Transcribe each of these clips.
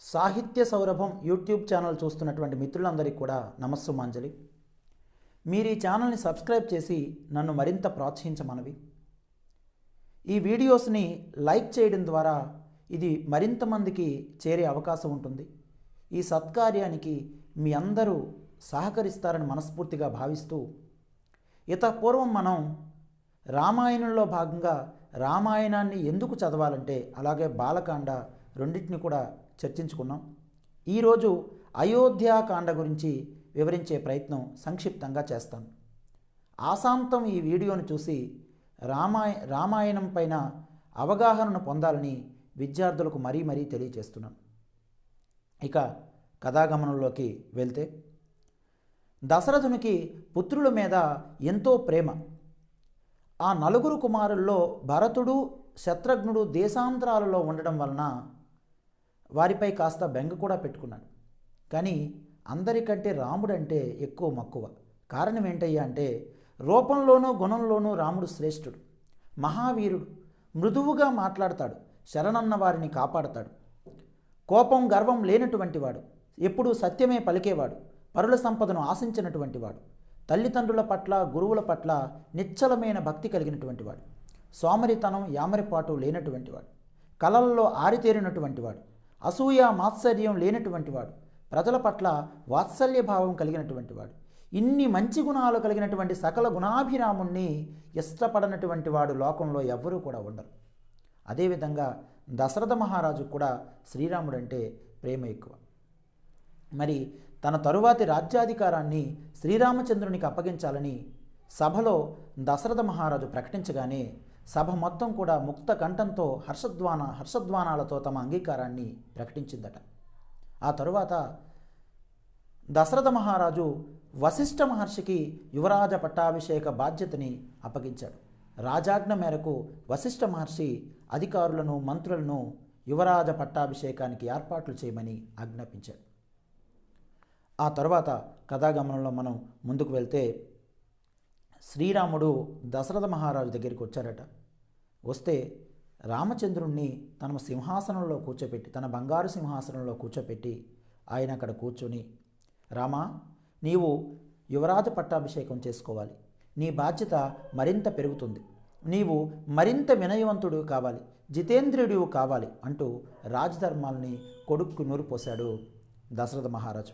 సాహిత్య సౌరభం YouTube channel చూస్తున్నటువంటి మిత్రులందరికీ కూడా నమస్సుమాంజలి మీరు ఈ ఛానల్ని సబ్స్క్రైబ్ చేసి నన్ను మరింత ప్రోత్సహించమనవి. ఈ వీడియోస్ని లైక్ చేయడం ద్వారా ఇది మరింత మందికి చేరే అవకాశం ఉంటుంది. ఈ సత్కార్యానికి మీ అందరూ సహకరిస్తారని మనస్ఫూర్తిగా భావిస్తూ ఇతపూర్వం మనం రామాయణంలో భాగంగా రామాయణాన్ని ఎందుకు చదవాలంటే అలాగే బాలకాండ రెండింటిని కూడా చర్చించుకున్నాం. ఈరోజు అయోధ్యాకాండ గురించి వివరించే ప్రయత్నం సంక్షిప్తంగా చేస్తాను ఆశాంతం ఈ వీడియోను చూసి రామాయ రామాయణం పైన అవగాహనను పొందాలని విద్యార్థులకు మరీ మరీ తెలియజేస్తున్నాను ఇక కథాగమనంలోకి వెళ్తే దశరథునికి పుత్రుల మీద ఎంతో ప్రేమ. ఆ నలుగురు కుమారుల్లో భరతుడు శత్రుఘ్నుడు దేశాంతరాలలో ఉండడం వలన వారిపై కాస్త బెంగ కూడా పెట్టుకున్నాడు. కానీ అందరికంటే రాముడంటే ఎక్కువ మక్కువ. కారణం ఏంటయ్యా అంటే రూపంలోనూ గుణంలోనూ రాముడు శ్రేష్ఠుడు. మహావీరుడు. మృదువుగా మాట్లాడతాడు. శరణన్న వారిని కాపాడతాడు. కోపం గర్వం లేనటువంటి వాడు. ఎప్పుడూ సత్యమే పలికేవాడు. పరుల సంపదను ఆశించినటువంటి వాడు. తల్లిదండ్రుల పట్ల గురువుల పట్ల నిశ్చలమైన భక్తి కలిగినటువంటి వాడు. సోమరితనం యామరిపాటు లేనటువంటి వాడు. కలల్లో ఆరితేరినటువంటి వాడు. అసూయ మాత్సర్యం లేనటువంటి వాడు. ప్రజల పట్ల వాత్సల్య భావం కలిగినటువంటి వాడు. ఇన్ని మంచి గుణాలు కలిగినటువంటి సకల గుణాభిరాముణ్ణి ఇష్టపడనటువంటి వాడు లోకంలో ఎవ్వరూ కూడా ఉండరు. అదేవిధంగా దశరథ మహారాజు కూడా శ్రీరాముడంటే ప్రేమ ఎక్కువ. మరి తన తరువాతి రాజ్యాధికారాన్ని శ్రీరామచంద్రునికి అప్పగించాలని సభలో దశరథ మహారాజు ప్రకటించగానే సభ మొత్తం కూడా ముక్త కంఠంతో హర్షద్వాన హర్షద్వానాలతో తమ అంగీకారాన్ని ప్రకటించిందట. ఆ తరువాత దశరథ మహారాజు వశిష్ఠ మహర్షికి యువరాజ పట్టాభిషేక బాధ్యతని అప్పగించాడు. రాజాజ్ఞ మేరకు వశిష్ఠ మహర్షి అధికారులను మంత్రులను యువరాజ పట్టాభిషేకానికి ఏర్పాట్లు చేయమని ఆజ్ఞాపించాడు. ఆ తర్వాత కథాగమనంలో మనం ముందుకు వెళ్తే శ్రీరాముడు దశరథ మహారాజు దగ్గరికి వచ్చారట. వస్తే రామచంద్రుణ్ణి తన సింహాసనంలో కూర్చోపెట్టి తన బంగారు సింహాసనంలో కూర్చోపెట్టి ఆయన అక్కడ కూర్చొని రామా నీవు యువరాజ పట్టాభిషేకం చేసుకోవాలి. నీ బాధ్యత మరింత పెరుగుతుంది. నీవు మరింత వినయవంతుడు కావాలి. జితేంద్రియుడు కావాలి అంటూ రాజధర్మాల్ని కొడుక్కు నూరిపోశాడు దశరథ మహారాజు.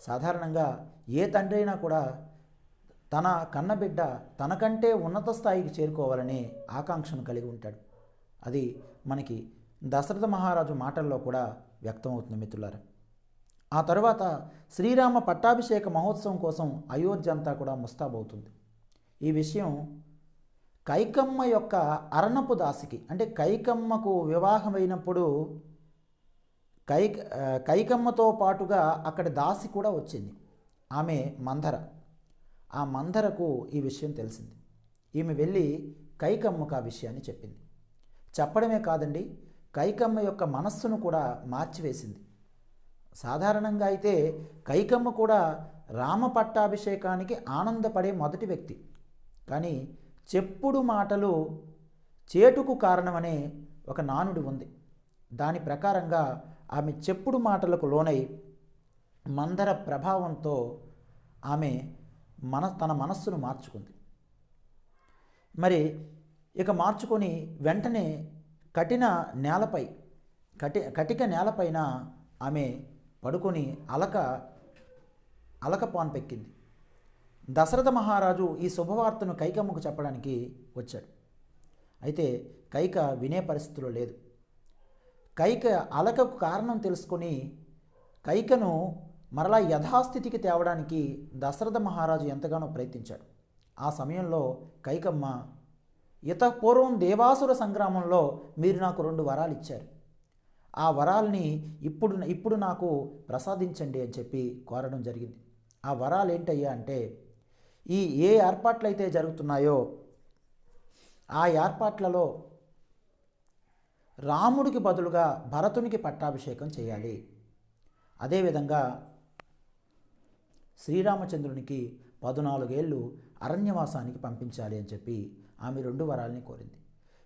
సాధారణంగా ఏ తండ్రి అయినా కూడా తన కన్నబిడ్డ తనకంటే ఉన్నత స్థాయికి చేరుకోవాలనే ఆకాంక్షను కలిగి ఉంటాడు. అది మనకి దశరథ మహారాజు మాటల్లో కూడా వ్యక్తమవుతుంది మిత్రులారా. ఆ తరువాత శ్రీరామ పట్టాభిషేక మహోత్సవం కోసం అయోధ్య అంతా కూడా ముస్తాబవుతుంది ఈ విషయం కైకమ్మ యొక్క అరణపు దాసికి అంటే కైకమ్మకు వివాహమైనప్పుడు కై కైకమ్మతో పాటుగా అక్కడ దాసి కూడా వచ్చింది. ఆమె మందర ఆ మందరకు ఈ విషయం తెలిసింది. ఈమె వెళ్ళి కైకమ్మకు ఆ విషయాన్ని చెప్పింది. చెప్పడమే కాదండి కైకమ్మ యొక్క మనస్సును కూడా మార్చివేసింది. సాధారణంగా అయితే కైకమ్మ కూడా రామ పట్టాభిషేకానికి ఆనందపడే మొదటి వ్యక్తి. కానీ చెప్పుడు మాటలు చేటుకు కారణమనే ఒక నానుడి ఉంది. దాని ప్రకారంగా ఆమె చెప్పుడు మాటలకు లోనై మందర ప్రభావంతో ఆమె మన తన మనస్సును మార్చుకుంది. మరి ఇక మార్చుకొని వెంటనే కఠిన నేలపై కటి కటిక నేలపైన ఆమె పడుకొని అలక అలక పాన్పెక్కింది దశరథ మహారాజు ఈ శుభవార్తను కైకమ్మకు చెప్పడానికి వచ్చాడు. అయితే కైక వినే పరిస్థితిలో లేదు. కైక అలకకు కారణం తెలుసుకొని కైకను మరలా యథాస్థితికి తేవడానికి దశరథ మహారాజు ఎంతగానో ప్రయత్నించాడు. ఆ సమయంలో కైకమ్మ ఇత పూర్వం దేవాసుర సంగ్రామంలో మీరు నాకు రెండు వరాలు ఇచ్చారు. ఆ వరాల్ని ఇప్పుడు ఇప్పుడు నాకు ప్రసాదించండి అని చెప్పి కోరడం జరిగింది. ఆ వరాలు ఏంటయ్యా అంటే ఈ ఏ ఏర్పాట్లయితే జరుగుతున్నాయో ఆ ఏర్పాట్లలో రాముడికి బదులుగా భరతునికి పట్టాభిషేకం చేయాలి. అదేవిధంగా శ్రీరామచంద్రునికి పద్నాలుగేళ్ళు అరణ్యవాసానికి పంపించాలి అని చెప్పి ఆమె రెండు వరాలని కోరింది.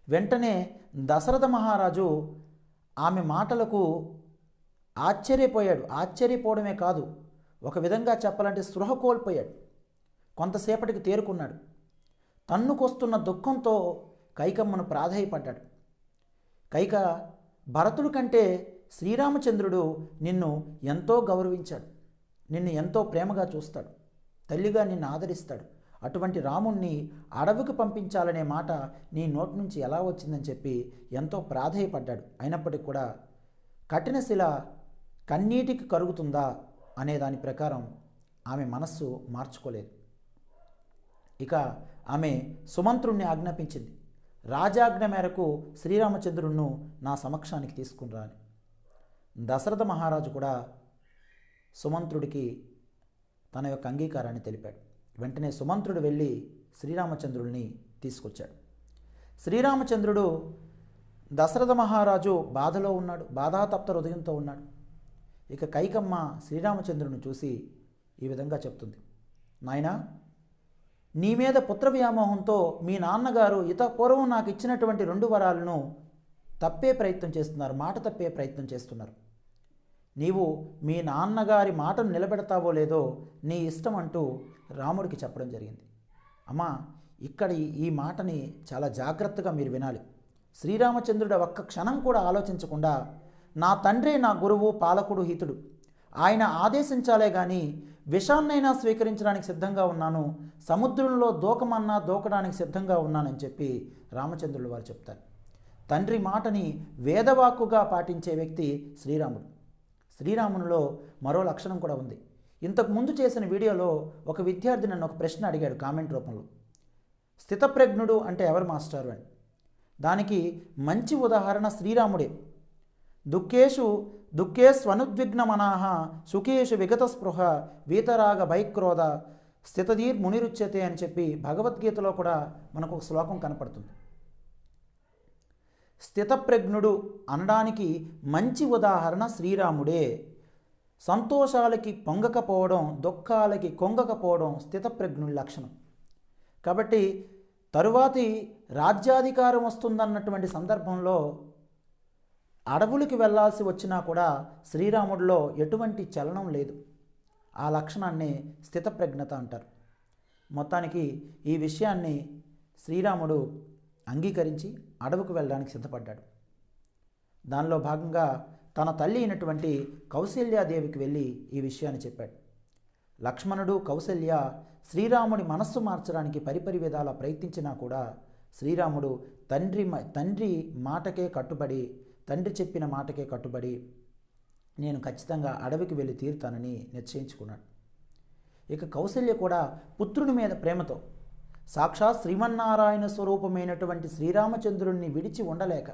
వెంటనే దశరథ మహారాజు ఆమె మాటలకు ఆశ్చర్యపోయాడు. ఆశ్చర్యపోవడమే కాదు ఒక విధంగా చెప్పాలంటే స్పృహ కోల్పోయాడు. కొంతసేపటికి తేరుకున్నాడు. తన్నుకొస్తున్న దుఃఖంతో కైకమ్మను ప్రాధేయపడ్డాడు. కైక భరతుడి కంటే శ్రీరామచంద్రుడు నిన్ను ఎంతో గౌరవించాడు. నిన్ను ఎంతో ప్రేమగా చూస్తాడు. తల్లిగా నిన్ను ఆదరిస్తాడు. అటువంటి రాముణ్ణి అడవికి పంపించాలనే మాట నీ నోటి నుంచి ఎలా వచ్చిందని చెప్పి ఎంతో ప్రాధేయపడ్డాడు. అయినప్పటికీ కూడా కఠిన శిల కన్నీటికి కరుగుతుందా అనే దాని ప్రకారం ఆమె మనస్సు మార్చుకోలేదు. ఇక ఆమె సుమంత్రుణ్ణి ఆజ్ఞాపించింది. రాజాజ్ఞ మేరకు శ్రీరామచంద్రుణ్ణు నా సమక్షానికి తీసుకుని రాని. దశరథ మహారాజు కూడా సుమంత్రుడికి తన యొక్క అంగీకారాన్ని తెలిపాడు. వెంటనే సుమంత్రుడు వెళ్ళి శ్రీరామచంద్రుడిని తీసుకొచ్చాడు. శ్రీరామచంద్రుడు దశరథ మహారాజు బాధలో ఉన్నాడు బాధాతప్త హృదయంతో ఉన్నాడు. ఇక కైకమ్మ శ్రీరామచంద్రుని చూసి ఈ విధంగా చెప్తుంది. నాయనా నీ మీద పుత్ర వ్యామోహంతో మీ నాన్నగారు ఇత పూర్వం నాకు ఇచ్చినటువంటి రెండు వరాలను తప్పే ప్రయత్నం చేస్తున్నారు మాట తప్పే ప్రయత్నం చేస్తున్నారు. నీవు మీ నాన్నగారి మాటను నిలబెడతావో లేదో నీ ఇష్టం అంటూ రాముడికి చెప్పడం జరిగింది. అమ్మా ఇక్కడ ఈ- మాటని చాలా జాగ్రత్తగా మీరు వినాలి. శ్రీరామచంద్రుడు ఒక్క క్షణం కూడా ఆలోచించకుండా నా తండ్రి నా గురువు పాలకుడు హితుడు. ఆయన ఆదేశించాలే గాని విషాన్నైనా స్వీకరించడానికి సిద్ధంగా ఉన్నాను సముద్రంలో దూకమన్నా దూకడానికి సిద్ధంగా ఉన్నానని చెప్పి రామచంద్రులు వారు చెప్తారు. తండ్రి మాటని వేదవాక్కుగా పాటించే వ్యక్తి శ్రీరాముడు. శ్రీరామునిలో మరో లక్షణం కూడా ఉంది. ఇంతకు ముందు చేసిన వీడియోలో ఒక విద్యార్థి నన్ను ఒక ప్రశ్న అడిగాడు కామెంట్ రూపంలో. స్థితప్రజ్ఞుడు అంటే ఎవరు మాస్టారు అని. దానికి మంచి ఉదాహరణ శ్రీరాముడే. దుఃఖేషు దుఃఖే స్వనుద్విగ్నమనాహ సుఖేషు విగత స్పృహ వీతరాగ భైక్రోధ స్థితధీర్ మునిరుచ్యతే అని చెప్పి భగవద్గీతలో కూడా మనకు ఒక శ్లోకం కనపడుతుంది. స్థితప్రజ్ఞుడు అనడానికి మంచి ఉదాహరణ శ్రీరాముడే. సంతోషాలకి పొంగకపోవడం దుఃఖాలకి కొంగకపోవడం స్థితప్రజ్ఞుడి లక్షణం. కాబట్టి తరువాతి రాజ్యాధికారం వస్తుందన్నటువంటి సందర్భంలో అడవులకి వెళ్ళాల్సి వచ్చినా కూడా శ్రీరాముడిలో ఎటువంటి చలనం లేదు. ఆ లక్షణాన్ని స్థితప్రజ్ఞత అంటారు. మొత్తానికి ఈ విషయాన్ని శ్రీరాముడు అంగీకరించి అడవుకు వెళ్ళడానికి సిద్ధపడ్డాడు. దానిలో భాగంగా తన తల్లి అయినటువంటి కౌశల్యాదేవికి వెళ్ళి ఈ విషయాన్ని చెప్పాడు. లక్ష్మణుడు కౌశల్య శ్రీరాముడి మనస్సు మార్చడానికి పరిపరి విధాల ప్రయత్నించినా కూడా శ్రీరాముడు తండ్రి మ- తండ్రి మాటకే కట్టుబడి తండ్రి చెప్పిన మాటకే కట్టుబడి నేను ఖచ్చితంగా అడవికి వెళ్ళి తీరుతానని నిశ్చయించుకున్నాడు. ఇక కౌశల్య కూడా పుత్రుని మీద ప్రేమతో సాక్షాత్ శ్రీమన్నారాయణ స్వరూపమైనటువంటి శ్రీరామచంద్రుణ్ణి విడిచి ఉండలేక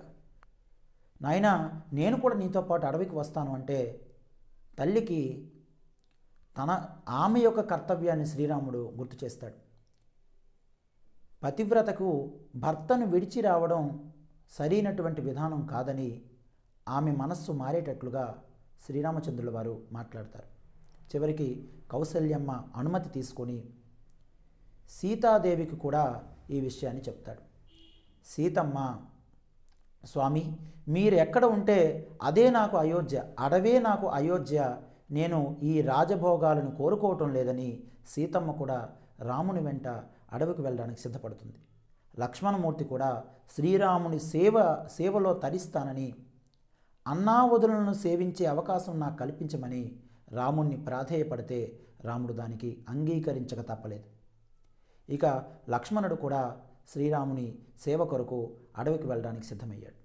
నాయనా నేను కూడా నీతో పాటు అడవికి వస్తాను అంటే తల్లికి తన ఆమె యొక్క కర్తవ్యాన్ని శ్రీరాముడు గుర్తు చేస్తాడు. పతివ్రతకు భర్తను విడిచి రావడం సరైనటువంటి విధానం కాదని ఆమె మనస్సు మారేటట్లుగా శ్రీరామచంద్రుల వారు మాట్లాడతారు. చివరికి కౌసల్యమ్మ అనుమతి తీసుకొని సీతాదేవికి కూడా ఈ విషయాన్ని చెప్తాడు. సీతమ్మ స్వామి మీరు ఎక్కడ ఉంటే అదే నాకు అయోధ్య అడవే నాకు అయోధ్య. నేను ఈ రాజభోగాలను కోరుకోవటం లేదని సీతమ్మ కూడా రాముని వెంట అడవికి వెళ్ళడానికి సిద్ధపడుతుంది. లక్ష్మణమూర్తి కూడా శ్రీరాముని సేవ సేవలో తరిస్తానని అన్నావదులను సేవించే అవకాశం నాకు కల్పించమని రాముణ్ణి ప్రాధేయపడితే రాముడు దానికి అంగీకరించక తప్పలేదు. ఇక లక్ష్మణుడు కూడా శ్రీరాముని సేవ కొరకు అడవికి వెళ్ళడానికి సిద్ధమయ్యాడు.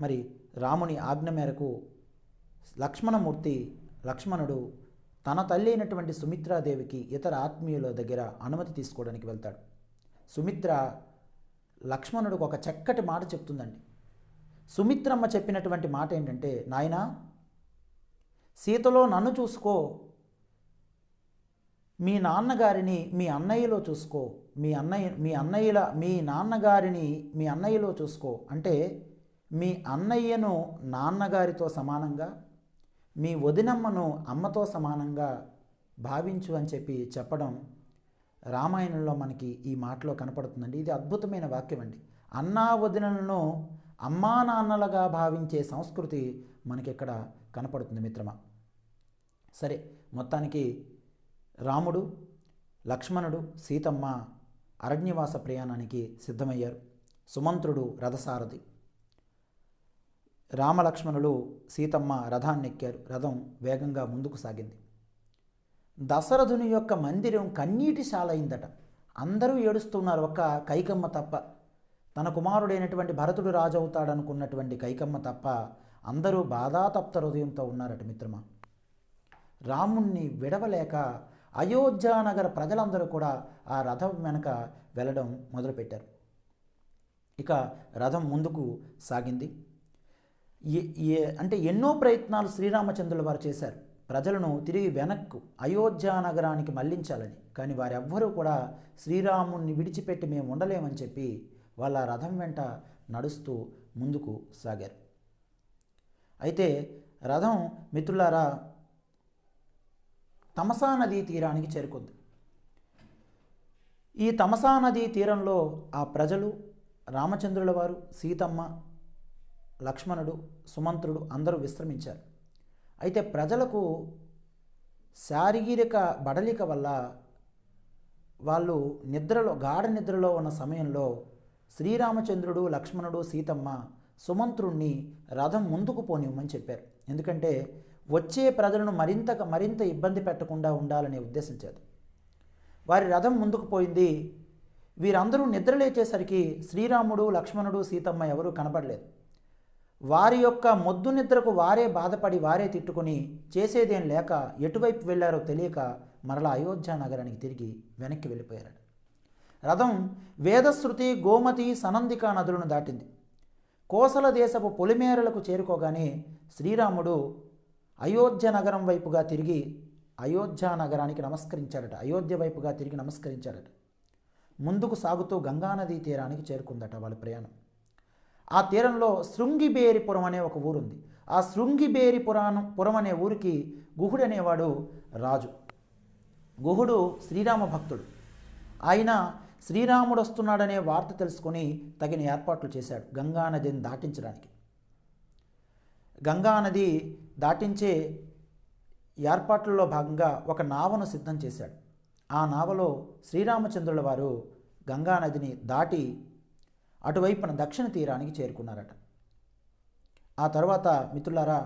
మరి రాముని ఆజ్ఞ మేరకు లక్ష్మణమూర్తి లక్ష్మణుడు తన తల్లి అయినటువంటి సుమిత్రాదేవికి ఇతర ఆత్మీయుల దగ్గర అనుమతి తీసుకోవడానికి వెళ్తాడు. సుమిత్ర లక్ష్మణుడికి ఒక చక్కటి మాట చెప్తుందండి. సుమిత్రమ్మ చెప్పినటువంటి మాట ఏంటంటే నాయనా సీతలో నన్ను చూసుకో మీ నాన్నగారిని మీ అన్నయ్యలో చూసుకో. మీ అన్నయ్య మీ అన్నయ్యల మీ నాన్నగారిని మీ అన్నయ్యలో చూసుకో. అంటే మీ అన్నయ్యను నాన్నగారితో సమానంగా మీ వదినమ్మను అమ్మతో సమానంగా భావించు అని చెప్పి చెప్పడం రామాయణంలో మనకి ఈ మాటలో కనపడుతుందండి. ఇది అద్భుతమైన వాక్యం అండి. అన్నా వదినలను అమ్మా నాన్నలుగా భావించే సంస్కృతి మనకి ఇక్కడ కనపడుతుంది మిత్రమా. సరే మొత్తానికి రాముడు లక్ష్మణుడు సీతమ్మ అరణ్యవాస ప్రయాణానికి సిద్ధమయ్యారు. సుమంత్రుడు రథసారథి. రామలక్ష్మణులు సీతమ్మ రథాన్నెక్కారు. రథం వేగంగా ముందుకు సాగింది. దశరథుని యొక్క మందిరం కన్నీటి శాలైందట అందరూ ఏడుస్తున్నారు. ఒక్క కైకమ్మ తప్ప. తన కుమారుడైనటువంటి భరతుడు రాజు అవుతాడనుకున్నటువంటి కైకమ్మ తప్ప అందరూ బాధాతప్త హృదయంతో ఉన్నారట మిత్రమా. రాముణ్ణి విడవలేక అయోధ్యానగర ప్రజలందరూ కూడా ఆ రథం వెనక వెళ్ళడం మొదలుపెట్టారు. ఇక రథం ముందుకు సాగింది. ఏ- అంటే ఎన్నో ప్రయత్నాలు శ్రీరామచంద్రుల వారు చేశారు. ప్రజలను తిరిగి వెనక్కు అయోధ్య నగరానికి మళ్ళించాలని. కానీ వారెవ్వరూ కూడా శ్రీరాముణ్ణి విడిచిపెట్టి మేము ఉండలేమని చెప్పి వాళ్ళ రథం వెంట నడుస్తూ ముందుకు సాగారు. అయితే రథం మిత్రులారా తమసా నదీ తీరానికి చేరుకుంది. ఈ తమసా నదీ తీరంలో ఆ ప్రజలు రామచంద్రుల వారు సీతమ్మ లక్ష్మణుడు సుమంత్రుడు అందరూ విశ్రమించారు. అయితే ప్రజలకు శారీరక బడలిక వల్ల వాళ్ళు నిద్రలో గాఢ నిద్రలో ఉన్న సమయంలో శ్రీరామచంద్రుడు లక్ష్మణుడు సీతమ్మ సుమంత్రుణ్ణి రథం ముందుకు పోనివ్వమని చెప్పారు. ఎందుకంటే వచ్చే ప్రజలను మరింత మరింత ఇబ్బంది పెట్టకుండా ఉండాలనే ఉద్దేశం చేత. వారి రథం ముందుకు పోయింది. వీరందరూ నిద్రలేచేసరికి శ్రీరాముడు లక్ష్మణుడు సీతమ్మ ఎవరూ కనబడలేదు. వారి యొక్క మొద్దు నిద్రకు వారే బాధపడి వారే తిట్టుకొని చేసేదేం లేక ఎటువైపు వెళ్ళారో తెలియక మరలా అయోధ్య నగరానికి తిరిగి వెనక్కి వెళ్ళిపోయారట. రథం వేదశ్రుతి గోమతి సనందిక నదులను దాటింది. కోసల దేశపు పొలిమేరలకు చేరుకోగానే శ్రీరాముడు అయోధ్య నగరం వైపుగా తిరిగి అయోధ్య నగరానికి నమస్కరించాడట. అయోధ్య వైపుగా తిరిగి నమస్కరించాడట. ముందుకు సాగుతూ గంగానదీ తీరానికి చేరుకుందట వాళ్ళ ప్రయాణం. ఆ తీరంలో శృంగిబేరిపురం అనే ఒక ఊరుంది. ఆ శృంగిబేరి పురాణం పురం అనే ఊరికి గుహుడు అనేవాడు రాజు. గుహుడు శ్రీరామ భక్తుడు. ఆయన శ్రీరాముడు వస్తున్నాడనే వార్త తెలుసుకొని తగిన ఏర్పాట్లు చేశాడు గంగా నదిని దాటించడానికి. గంగానది దాటించే ఏర్పాట్లలో భాగంగా ఒక నావను సిద్ధం చేశాడు. ఆ నావలో శ్రీరామచంద్రుల వారు గంగా నదిని దాటి అటువైపున దక్షిణ తీరానికి చేరుకున్నారట. ఆ తర్వాత మిత్రులారా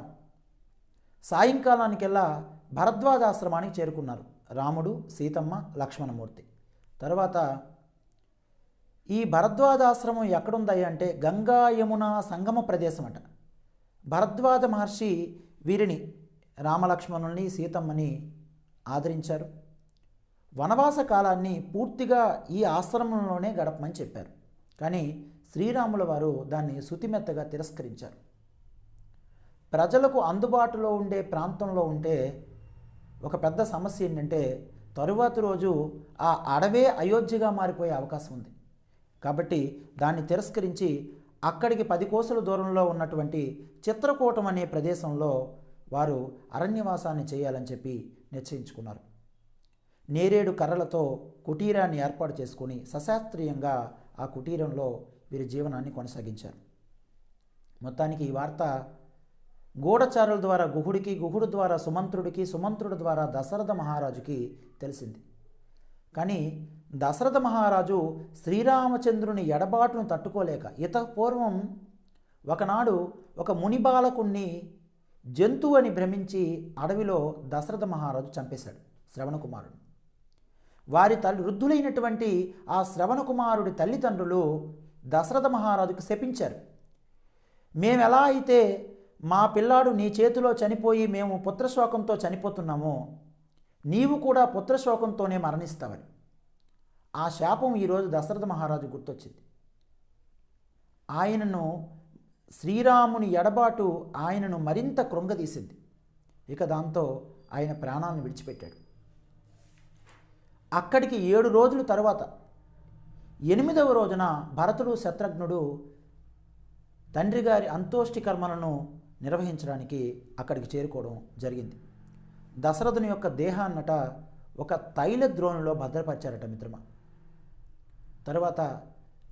సాయంకాలానికెల్లా భరద్వాజాశ్రమానికి చేరుకున్నారు రాముడు సీతమ్మ లక్ష్మణమూర్తి. తర్వాత ఈ భరద్వాజాశ్రమం ఎక్కడుందయ్య అంటే గంగా యమున సంగమ ప్రదేశం అట భరద్వాజ మహర్షి వీరిని రామలక్ష్మణుల్ని సీతమ్మని ఆదరించారు. వనవాస కాలాన్ని పూర్తిగా ఈ ఆశ్రమంలోనే గడపమని చెప్పారు. కానీ శ్రీరాముల వారు దాన్ని శుతిమెత్తగా తిరస్కరించారు. ప్రజలకు అందుబాటులో ఉండే ప్రాంతంలో ఉంటే ఒక పెద్ద సమస్య ఏంటంటే తరువాతి రోజు ఆ అడవే అయోధ్యగా మారిపోయే అవకాశం ఉంది. కాబట్టి దాన్ని తిరస్కరించి అక్కడికి పది కోసల దూరంలో ఉన్నటువంటి చిత్రకూటం అనే ప్రదేశంలో వారు అరణ్యవాసాన్ని చేయాలని చెప్పి నిశ్చయించుకున్నారు. నేరేడు కర్రలతో కుటీరాన్ని ఏర్పాటు చేసుకుని సశాస్త్రీయంగా ఆ కుటీరంలో వీరి జీవనాన్ని కొనసాగించారు. మొత్తానికి ఈ వార్త గూఢచారుల ద్వారా గుహుడికి గుహుడు ద్వారా సుమంత్రుడికి సుమంత్రుడి ద్వారా దశరథ మహారాజుకి తెలిసింది. కానీ దశరథ మహారాజు శ్రీరామచంద్రుని ఎడబాటును తట్టుకోలేక ఇతపూర్వం ఒకనాడు ఒక ముని బాలకుణ్ణి జంతువు అని భ్రమించి అడవిలో దశరథ మహారాజు చంపేశాడు శ్రవణకుమారుడు వారి తల్లి వృద్ధులైనటువంటి ఆ శ్రవణకుమారుడి తల్లిదండ్రులు దశరథ మహారాజుకు శపించారు. మేము ఎలా అయితే మా పిల్లాడు నీ చేతిలో చనిపోయి మేము పుత్రశోకంతో చనిపోతున్నామో నీవు కూడా పుత్రశోకంతోనే మరణిస్తావని. ఆ శాపం ఈరోజు దశరథ మహారాజు గుర్తొచ్చింది. ఆయనను శ్రీరాముని ఎడబాటు ఆయనను మరింత కృంగదీసింది. ఇక దాంతో ఆయన ప్రాణాలను విడిచిపెట్టాడు. అక్కడికి ఏడు రోజుల తర్వాత ఎనిమిదవ రోజున భరతుడు శత్రుఘ్నుడు తండ్రి గారి అంతోష్టి కర్మలను నిర్వహించడానికి అక్కడికి చేరుకోవడం జరిగింది. దశరథుని యొక్క దేహాన్నట ఒక తైల ద్రోణిలో భద్రపరిచారట మిత్రమా. తరువాత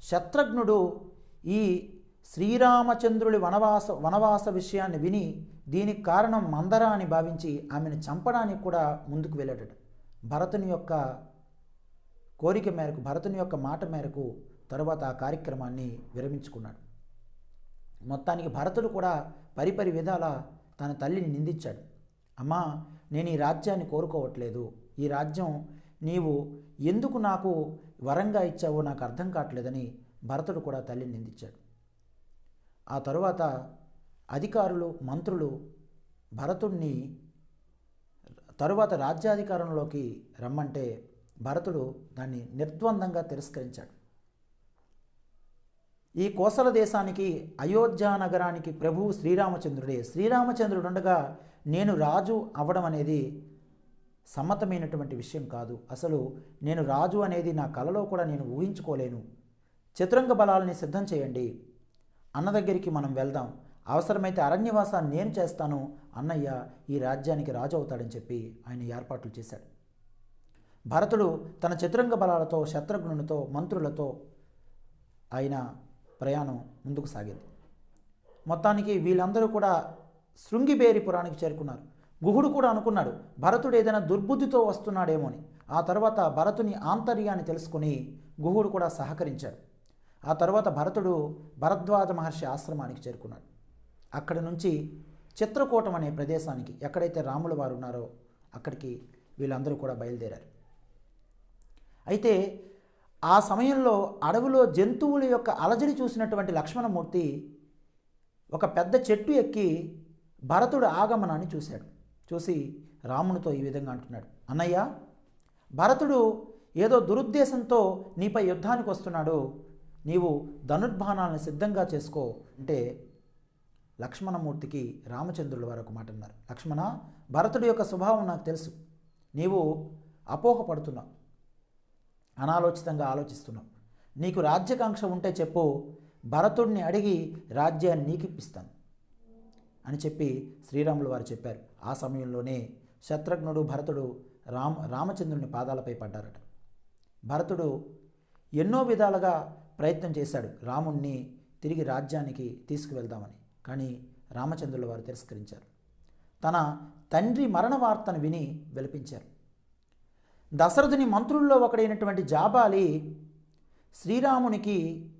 శత్రుఘ్నుడు ఈ శ్రీరామచంద్రుడి వనవాస వనవాస విషయాన్ని విని దీనికి కారణం మందర అని భావించి ఆమెను చంపడానికి కూడా ముందుకు వెళ్ళాడట. భరతుని యొక్క కోరిక మేరకు భరతుని యొక్క మాట మేరకు తరువాత ఆ కార్యక్రమాన్ని విరమించుకున్నాడు. మొత్తానికి భరతుడు కూడా పరిపరి విధాల తన తల్లిని నిందించాడు. అమ్మా నేను ఈ రాజ్యాన్ని కోరుకోవట్లేదు. ఈ రాజ్యం నీవు ఎందుకు నాకు వరంగా ఇచ్చావో నాకు అర్థం కావట్లేదని భరతుడు కూడా తల్లిని నిందించాడు. ఆ తరువాత అధికారులు మంత్రులు భరతుడిని తరువాత రాజ్యాధికారంలోకి రమ్మంటే భరతుడు దాన్ని నిర్ద్వందంగా తిరస్కరించాడు. ఈ కోసల దేశానికి అయోధ్య నగరానికి ప్రభువు శ్రీరామచంద్రుడే. శ్రీరామచంద్రుడు ఉండగా నేను రాజు అవ్వడం అనేది సమ్మతమైనటువంటి విషయం కాదు. అసలు నేను రాజు అనేది నా కలలో కూడా నేను ఊహించుకోలేను. చతురంగ బలాలని సిద్ధం చేయండి. అన్న దగ్గరికి మనం వెళ్దాం. అవసరమైతే అరణ్యవాసాన్ని నేను చేస్తాను. అన్నయ్య ఈ రాజ్యానికి రాజు అవుతాడని చెప్పి ఆయన ఏర్పాట్లు చేశాడు. భరతుడు తన చతురంగ బలాలతో శత్రుఘ్నునితో మంత్రులతో ఆయన ప్రయాణం ముందుకు సాగింది. మొత్తానికి వీళ్ళందరూ కూడా శృంగిబేరిపురానికి చేరుకున్నారు. గుహుడు కూడా అనుకున్నాడు భరతుడు ఏదైనా దుర్బుద్ధితో వస్తున్నాడేమో అని ఆ తర్వాత భరతుని ఆంతర్యాన్ని తెలుసుకుని గుహుడు కూడా సహకరించాడు. ఆ తర్వాత భరతుడు భరద్వాజ మహర్షి ఆశ్రమానికి చేరుకున్నాడు. అక్కడి నుంచి చిత్రకూటం అనే ప్రదేశానికి ఎక్కడైతే రాముల వారు ఉన్నారో అక్కడికి వీళ్ళందరూ కూడా బయలుదేరారు. అయితే ఆ సమయంలో అడవిలో జంతువుల యొక్క అలజడి చూసినటువంటి లక్ష్మణమూర్తి ఒక పెద్ద చెట్టు ఎక్కి భరతుడు ఆగమనాన్ని చూశాడు. చూసి రామునితో ఈ విధంగా అంటున్నాడు అన్నయ్య భరతుడు ఏదో దురుద్దేశంతో నీపై యుద్ధానికి వస్తున్నాడు. నీవు ధనుర్బాణాలను సిద్ధంగా చేసుకో. అంటే లక్ష్మణమూర్తికి రామచంద్రుల వారు ఒక మాట అన్నారు లక్ష్మణ భరతుడి యొక్క స్వభావం నాకు తెలుసు. నీవు అపోహపడుతున్నావు. అనాలోచితంగా ఆలోచిస్తున్నావు. నీకు రాజ్యకాంక్ష ఉంటే చెప్పు. భరతుడిని అడిగి రాజ్యాన్ని నీకిప్పిస్తాను. అని చెప్పి శ్రీరాములు వారు చెప్పారు. ఆ సమయంలోనే శత్రుఘ్నుడు భరతుడు రామ రామచంద్రుని పాదాలపై పడ్డారట. భరతుడు ఎన్నో విధాలుగా ప్రయత్నం చేశాడు రాముణ్ణి తిరిగి రాజ్యానికి తీసుకువెళ్దామని. కానీ రామచంద్రుల వారు తిరస్కరించారు. తన తండ్రి మరణ వార్తను విని విలపించారు. దశరథుని మంత్రుల్లో ఒకడైనటువంటి జాబాలి శ్రీరామునికి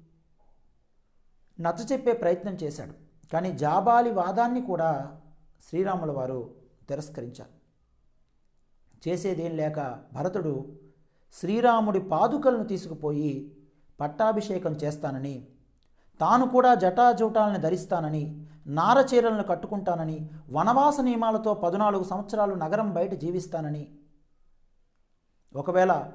నచ్చచెప్పే ప్రయత్నం చేశాడు. కానీ జాబాలి వాదాన్ని కూడా శ్రీరాముల వారు తిరస్కరించారు. చేసేదేం లేక భరతుడు శ్రీరాముడి పాదుకలను తీసుకుపోయి పట్టాభిషేకం చేస్తానని తాను కూడా జటాజూటాలను ధరిస్తానని నారచీరలను కట్టుకుంటానని వనవాస నియమాలతో పద్నాలుగు సంవత్సరాలు నగరం బయట జీవిస్తానని. ఒకవేళ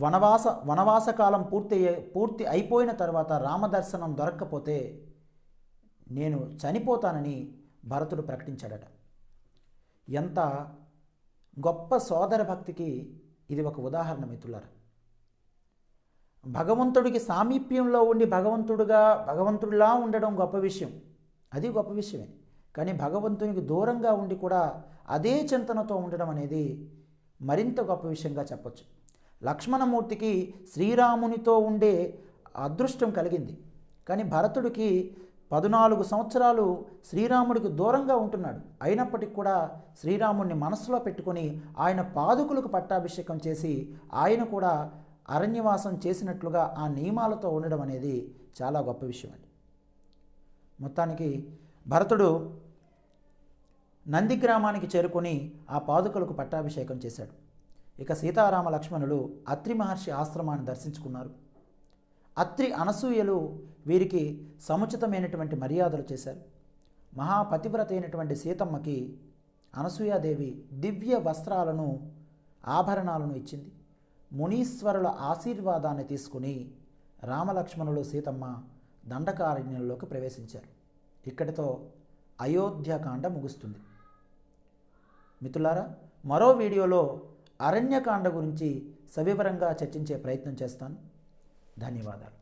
వనవాస వనవాస కాలం పూర్తి పూర్తి అయిపోయిన తర్వాత రామదర్శనం దొరక్కపోతే నేను చనిపోతానని భరతుడు ప్రకటించాడట. ఎంత గొప్ప సోదర భక్తికి ఇది ఒక ఉదాహరణ మిత్రులారా. భగవంతుడికి సామీప్యంలో ఉండి భగవంతుడుగా భగవంతుడిలా ఉండడం గొప్ప విషయం. అది గొప్ప విషయమే. కానీ భగవంతునికి దూరంగా ఉండి కూడా అదే చింతనతో ఉండడం అనేది మరింత గొప్ప విషయంగా చెప్పొచ్చు. లక్ష్మణమూర్తికి శ్రీరామునితో ఉండే అదృష్టం కలిగింది. కానీ భరతుడికి పద్నాలుగు సంవత్సరాలు శ్రీరాముడికి దూరంగా ఉంటున్నాడు. అయినప్పటికీ కూడా శ్రీరాముడిని మనస్సులో పెట్టుకొని ఆయన పాదుకులకు పట్టాభిషేకం చేసి ఆయన కూడా అరణ్యవాసం చేసినట్లుగా ఆ నియమాలతో ఉండడం అనేది చాలా గొప్ప విషయం అండి మొత్తానికి భరతుడు నంది గ్రామానికి చేరుకొని ఆ పాదుకలకు పట్టాభిషేకం చేశాడు. ఇక సీతారామ లక్ష్మణులు అత్రి మహర్షి ఆశ్రమాన్ని దర్శించుకున్నారు. అత్రి అనసూయలు వీరికి సముచితమైనటువంటి మర్యాదలు చేశారు. మహాపతివ్రత అయినటువంటి సీతమ్మకి అనసూయాదేవి దివ్య వస్త్రాలను ఆభరణాలను ఇచ్చింది. మునీశ్వరుల ఆశీర్వాదాన్ని తీసుకుని రామలక్ష్మణులు సీతమ్మ దండకారణ్యంలోకి ప్రవేశించారు. ఇక్కడితో అయోధ్యకాండ ముగుస్తుంది. మిత్రులారా మరో వీడియోలో అరణ్యకాండ గురించి సవివరంగా చర్చించే ప్రయత్నం చేస్తాను. ధన్యవాదాలు.